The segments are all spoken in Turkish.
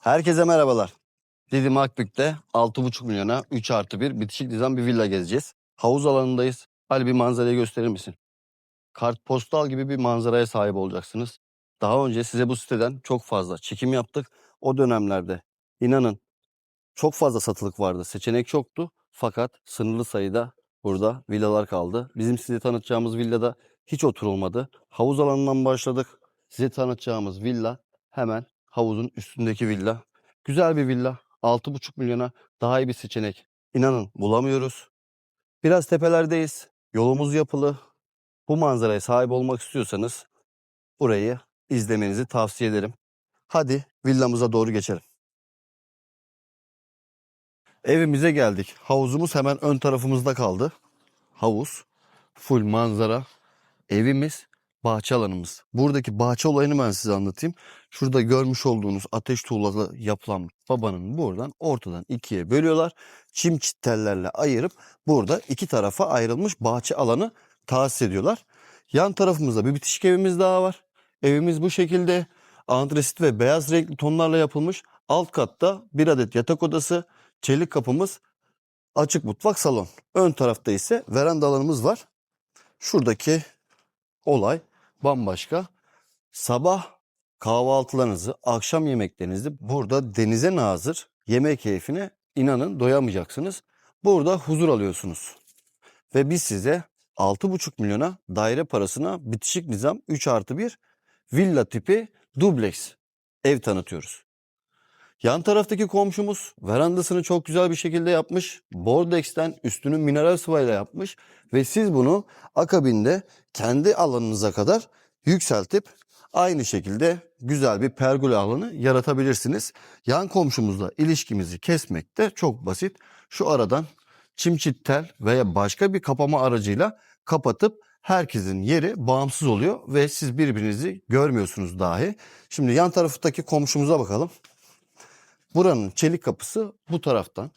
Herkese merhabalar. Didim Akbük'te 6,5 milyona 3 artı 1 bitişik dizan bir villa gezeceğiz. Havuz alanındayız. Hadi bir manzarayı gösterir misin? Kartpostal gibi bir manzaraya sahip olacaksınız. Daha önce size bu siteden çok fazla çekim yaptık. O dönemlerde inanın çok fazla satılık vardı. Seçenek çoktu. Fakat sınırlı sayıda burada villalar kaldı. Bizim size tanıtacağımız villada hiç oturulmadı. Havuz alanından başladık. Size tanıtacağımız villa hemen havuzun üstündeki villa. Güzel bir villa. 6,5 milyona daha iyi bir seçenek. İnanın bulamıyoruz. Biraz tepelerdeyiz. Yolumuz yapılı. Bu manzaraya sahip olmak istiyorsanız burayı izlemenizi tavsiye ederim. Hadi villamıza doğru geçelim. Evimize geldik. Havuzumuz hemen ön tarafımızda kaldı. Havuz, full manzara, evimiz, bahçe alanımız. Buradaki bahçe olayını ben size anlatayım. Şurada görmüş olduğunuz ateş tuğlalı yapılan babanın buradan ortadan ikiye bölüyorlar. Çim çittellerle ayırıp burada iki tarafa ayrılmış bahçe alanı tahsis ediyorlar. Yan tarafımızda bir bitişik evimiz daha var. Evimiz bu şekilde antresit ve beyaz renkli tonlarla yapılmış. Alt katta bir adet yatak odası, çelik kapımız, açık mutfak salon. Ön tarafta ise veranda alanımız var. Şuradaki olay bambaşka. Sabah kahvaltılarınızı, akşam yemeklerinizi burada denize nazır yemek keyfine inanın doyamayacaksınız. Burada huzur alıyorsunuz. Ve biz size 6,5 milyona daire parasına bitişik nizam 3 artı 1 villa tipi dubleks ev tanıtıyoruz. Yan taraftaki komşumuz verandasını çok güzel bir şekilde yapmış. Bordex'ten üstünü mineral sıvayla yapmış ve siz bunu akabinde kendi alanınıza kadar yükseltip aynı şekilde güzel bir pergola alanı yaratabilirsiniz. Yan komşumuzla ilişkimizi kesmek de çok basit. Şu aradan çimçit tel veya başka bir kapama aracıyla kapatıp herkesin yeri bağımsız oluyor ve siz birbirinizi görmüyorsunuz dahi. Şimdi yan taraftaki komşumuza bakalım. Buranın çelik kapısı bu taraftan.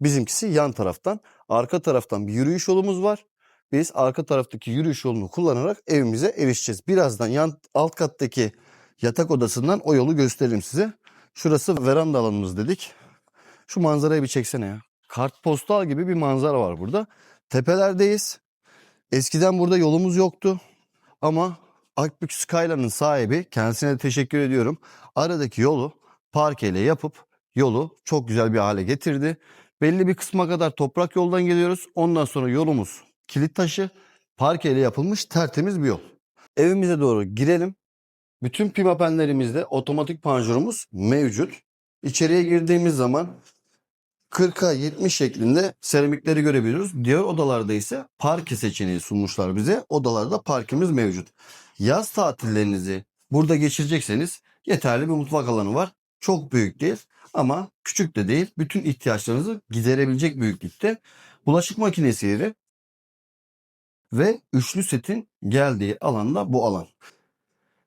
Bizimkisi yan taraftan. Arka taraftan bir yürüyüş yolumuz var. Biz arka taraftaki yürüyüş yolunu kullanarak evimize erişeceğiz. Birazdan yan alt kattaki yatak odasından o yolu göstereyim size. Şurası veranda alanımız dedik. Şu manzarayı bir çeksene ya. Kartpostal gibi bir manzara var burada. Tepelerdeyiz. Eskiden burada yolumuz yoktu. Ama Akbük Skyline'ın sahibi kendisine de teşekkür ediyorum. Aradaki yolu parkeyle yapıp yolu çok güzel bir hale getirdi. Belli bir kısma kadar toprak yoldan geliyoruz. Ondan sonra yolumuz kilit taşı, parkeyle yapılmış tertemiz bir yol. Evimize doğru girelim. Bütün pimapenlerimizde otomatik panjurumuz mevcut. İçeriye girdiğimiz zaman 40'a 70 şeklinde seramikleri görebiliyoruz. Diğer odalarda ise parke seçeneği sunmuşlar bize. Odalarda parkemiz mevcut. Yaz tatillerinizi burada geçirecekseniz yeterli bir mutfak alanı var. Çok büyük değil ama küçük de değil. Bütün ihtiyaçlarınızı giderebilecek büyüklükte. Bulaşık makinesi yeri ve üçlü setin geldiği alanda bu alan.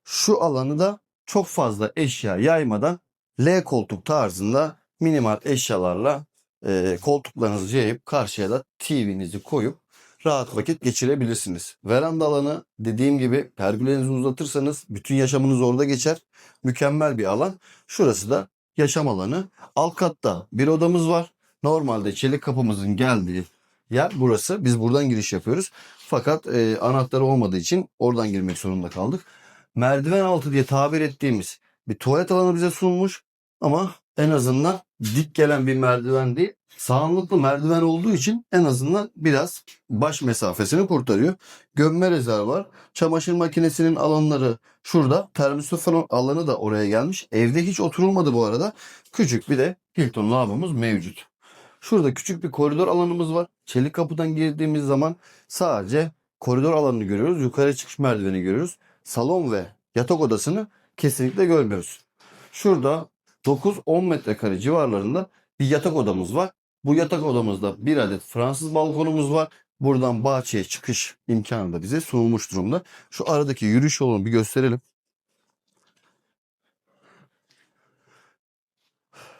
Şu alanı da çok fazla eşya yaymadan L koltuk tarzında minimal eşyalarla e, koltuklarınızı yayıp karşıya da TV'nizi koyup rahat vakit geçirebilirsiniz. Veranda alanı dediğim gibi pergülenizi uzatırsanız bütün yaşamınız orada geçer. Mükemmel bir alan. Şurası da yaşam alanı. Alt katta bir odamız var. Normalde çelik kapımızın geldiği yer burası. Biz buradan giriş yapıyoruz. Fakat e, anahtarı olmadığı için oradan girmek zorunda kaldık. Merdiven altı diye tabir ettiğimiz bir tuvalet alanı bize sunulmuş. Ama en azından dik gelen bir merdiven değil, sağlıklı merdiven olduğu için en azından biraz baş mesafesini kurtarıyor. Gömme rezervi var. Çamaşır makinesinin alanları şurada. Termosifon alanı da oraya gelmiş. Evde hiç oturulmadı bu arada. Küçük bir de Hilton lavabomuz mevcut. Şurada küçük bir koridor alanımız var. Çelik kapıdan girdiğimiz zaman sadece koridor alanını görüyoruz. Yukarı çıkış merdiveni görüyoruz. Salon ve yatak odasını kesinlikle görmüyoruz. Şurada 9-10 metrekare civarlarında bir yatak odamız var. Bu yatak odamızda bir adet Fransız balkonumuz var. Buradan bahçeye çıkış imkanı da bize sunulmuş durumda. Şu aradaki yürüyüş yolunu bir gösterelim.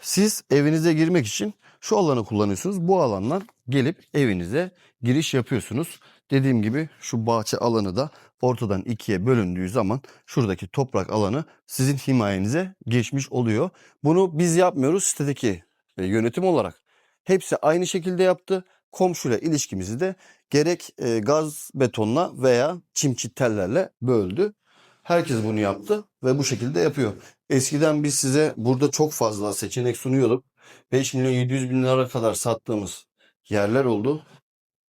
Siz evinize girmek için şu alanı kullanıyorsunuz. Bu alandan gelip evinize giriş yapıyorsunuz. Dediğim gibi şu bahçe alanı da ortadan ikiye bölündüğü zaman şuradaki toprak alanı sizin himayenize geçmiş oluyor. Bunu biz yapmıyoruz sitedeki e, yönetim olarak. Hepsi aynı şekilde yaptı. Komşuyla ilişkimizi de gerek e, gaz betonla veya çimçit tellerle böldü. Herkes bunu yaptı ve bu şekilde yapıyor. Eskiden biz size burada çok fazla seçenek sunuyorduk. 5 milyon 700 bin lira kadar sattığımız yerler oldu.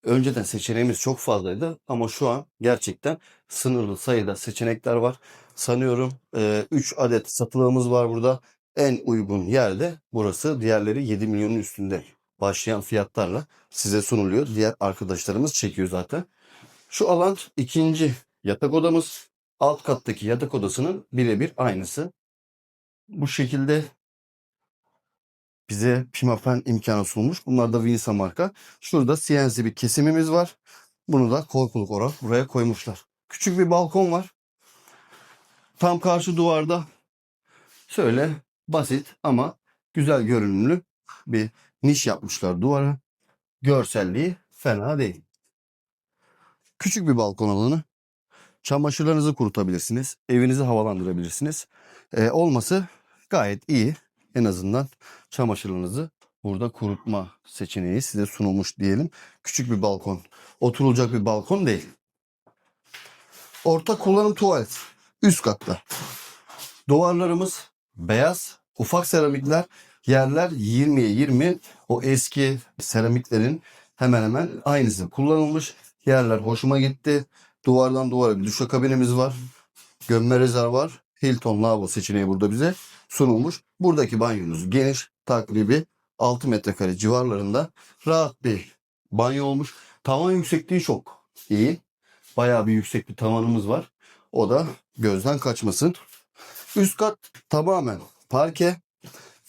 Önceden seçeneğimiz çok fazlaydı ama şu an gerçekten sınırlı sayıda seçenekler var. Sanıyorum 3 adet satılığımız var burada. En uygun yerde burası. Diğerleri 7 milyonun üstünde başlayan fiyatlarla size sunuluyor. Diğer arkadaşlarımız çekiyor zaten. Şu alan ikinci yatak odamız. Alt kattaki yatak odasının birebir aynısı. Bu şekilde bize pimapen imkanı sunulmuş. Bunlar da Vinsa marka. Şurada CNC bir kesimimiz var. Bunu da korkuluk olarak buraya koymuşlar. Küçük bir balkon var. Tam karşı duvarda şöyle basit ama güzel görünümlü bir niş yapmışlar duvara. Görselliği fena değil. Küçük bir balkon alanı. Çamaşırlarınızı kurutabilirsiniz. Evinizi havalandırabilirsiniz. Ee, olması gayet iyi. En azından çamaşırlarınızı burada kurutma seçeneği size sunulmuş diyelim. Küçük bir balkon. Oturulacak bir balkon değil. Orta kullanım tuvalet. Üst katta. Duvarlarımız beyaz. Ufak seramikler. Yerler 20'ye 20. O eski seramiklerin hemen hemen aynısı kullanılmış. Yerler hoşuma gitti. Duvardan duvara bir duşakabinimiz var. Gömme rezervuar. Hilton lavabo seçeneği burada bize sunulmuş. Buradaki banyomuz geniş. Takribi 6 metrekare civarlarında rahat bir banyo olmuş. Tavan yüksekliği çok iyi. Bayağı bir yüksek bir tavanımız var. O da gözden kaçmasın. Üst kat tamamen parke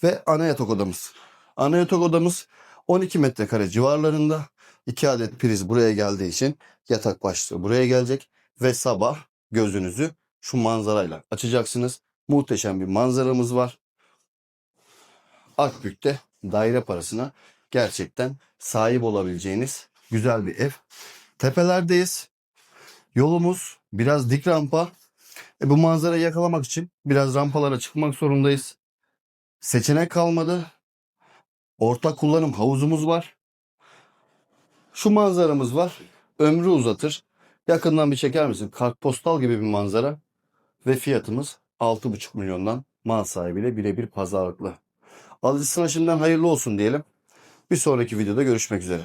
ve ana yatak odamız. Ana yatak odamız 12 metrekare civarlarında. 2 adet priz buraya geldiği için yatak başlığı buraya gelecek ve sabah gözünüzü şu manzarayla açacaksınız. Muhteşem bir manzaramız var. Akbük'te daire parasına gerçekten sahip olabileceğiniz güzel bir ev. Tepelerdeyiz. Yolumuz biraz dik rampa. E bu manzarayı yakalamak için biraz rampalara çıkmak zorundayız. Seçenek kalmadı. Ortak kullanım havuzumuz var. Şu manzaramız var. Ömrü uzatır. Yakından bir çeker misin? Kartpostal gibi bir manzara. Ve fiyatımız 6,5 milyondan mal sahibiyle birebir pazarlıklı. Alıcısına şimdiden hayırlı olsun diyelim. Bir sonraki videoda görüşmek üzere.